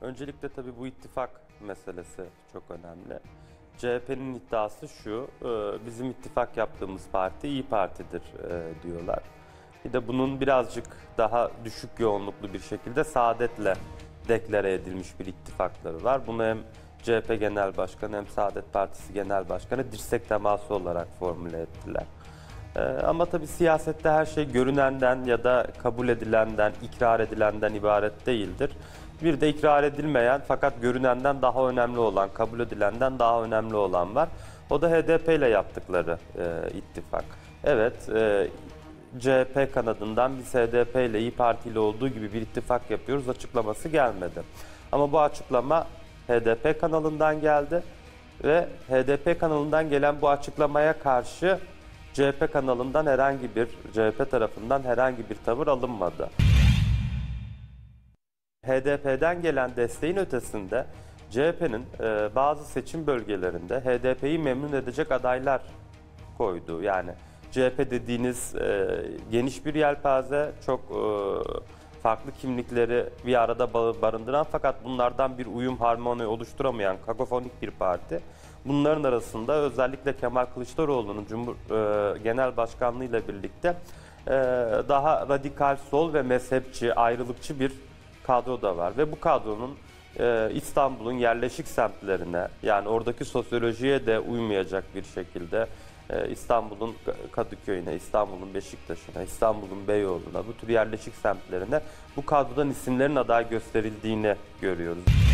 Öncelikle tabii bu ittifak meselesi çok önemli. CHP'nin iddiası şu, e, bizim ittifak yaptığımız parti İyi Parti'dir e, diyorlar. Bir de bunun birazcık daha düşük yoğunluklu bir şekilde Saadet'le deklare edilmiş bir ittifakları var. Bunu hem CHP Genel Başkanı hem Saadet Partisi Genel Başkanı dirsek teması olarak formüle ettiler. Ee, ama tabii siyasette her şey görünenden ya da kabul edilenden, ikrar edilenden ibaret değildir. Bir de ikrar edilmeyen fakat görünenden daha önemli olan, kabul edilenden daha önemli olan var. O da HDP ile yaptıkları e, ittifak. Evet, e, CHP kanadından biz HDP ile İyi Parti ile olduğu gibi bir ittifak yapıyoruz açıklaması gelmedi. Ama bu açıklama HDP kanalından geldi ve HDP kanalından gelen bu açıklamaya karşı CHP kanalından herhangi bir CHP tarafından herhangi bir tavır alınmadı. HDP'den gelen desteğin ötesinde CHP'nin e, bazı seçim bölgelerinde HDP'yi memnun edecek adaylar koydu. Yani CHP dediğiniz e, geniş bir yelpaze, çok e, farklı kimlikleri bir arada ba- barındıran fakat bunlardan bir uyum harmoni oluşturamayan kakofonik bir parti. Bunların arasında özellikle Kemal Kılıçdaroğlu'nun Cumhur e, Genel Başkanlığı ile birlikte e, daha radikal sol ve mezhepçi, ayrılıkçı bir kadro da var ve bu kadronun e, İstanbul'un yerleşik semtlerine yani oradaki sosyolojiye de uymayacak bir şekilde e, İstanbul'un Kadıköy'üne, İstanbul'un Beşiktaş'ına, İstanbul'un Beyoğlu'na bu tür yerleşik semtlerine bu kadrodan isimlerin aday gösterildiğini görüyoruz.